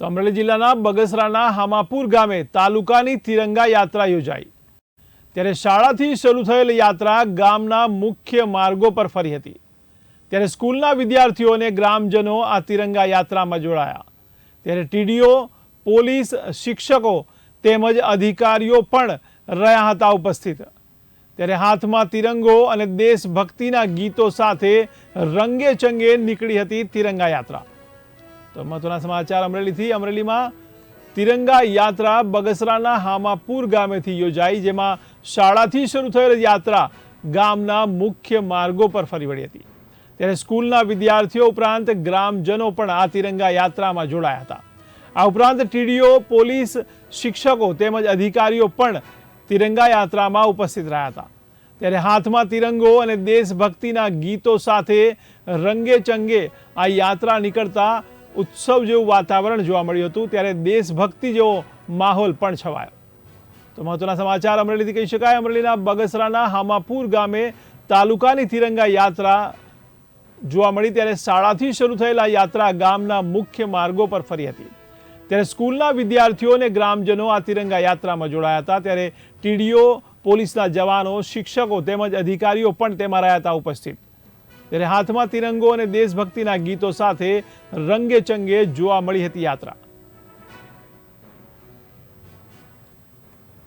તો અમરેલી જિલ્લાના બગસરાના હામાપુર ગામે તાલુકાની તિરંગા યાત્રા યોજાઈ. ત્યારે શાળાથી શરૂ થયેલ યાત્રા ગામના મુખ્ય માર્ગો પર ફરી હતી. ત્યારે સ્કૂલના વિદ્યાર્થીઓ અને ગ્રામજનો આ તિરંગા યાત્રામાં જોડાયા. ત્યારે ટીડીઓ, પોલીસ, શિક્ષકો તેમજ અધિકારીઓ પણ રહ્યા હતા ઉપસ્થિત. ત્યારે હાથમાં તિરંગો અને દેશભક્તિના ગીતો સાથે રંગે ચંગે નીકળી હતી તિરંગા યાત્રા. તો મહત્વના સમાચાર અમરેલીથી. અમરેલીમાં તિરંગા યાત્રા બગસરાના હામાપુર ગામેથી યોજાઈ, જેમાં શાળાથી શરૂ થયેલ યાત્રા ગામના મુખ્ય માર્ગો પર ફરી વળી હતી. ત્યારે સ્કૂલના વિદ્યાર્થીઓ ઉપરાંત ગ્રામજનો પણ આ તિરંગા યાત્રામાં જોડાયા હતા. આ ઉપરાંત ટીડીઓ, પોલીસ, શિક્ષકો તેમજ અધિકારીઓ પણ તિરંગા યાત્રામાં ઉપસ્થિત રહ્યા હતા. ત્યારે હાથમાં તિરંગો અને દેશભક્તિના ગીતો સાથે રંગે ચંગે આ યાત્રા નીકળતા ઉત્સવ જેવું વાતાવરણ જોવા મળ્યું હતું, ત્યારે દેશભક્તિ જેવો માહોલ પણ છવાયો. તો મહત્વના સમાચાર અમરેલીથી કહી શકાય. અમરેલીના બગસરાના હામાપુર ગામે તાલુકાની તિરંગા યાત્રા જોવા મળી, ત્યારે શાળાથી શરૂ થયેલા યાત્રા ગામના મુખ્ય માર્ગો પર ફરી હતી. ત્યારે સ્કૂલના વિદ્યાર્થીઓ અને ગ્રામજનો આ તિરંગા યાત્રામાં જોડાયા હતા. ત્યારે ટીડીઓ, પોલીસના જવાનો, શિક્ષકો તેમજ અધિકારીઓ પણ તેમાં રહ્યા હતા ઉપસ્થિત. ત્યારે હાથમાં તિરંગો અને દેશભક્તિના ગીતો સાથે રંગે ચંગે જોવા મળી હતી યાત્રા.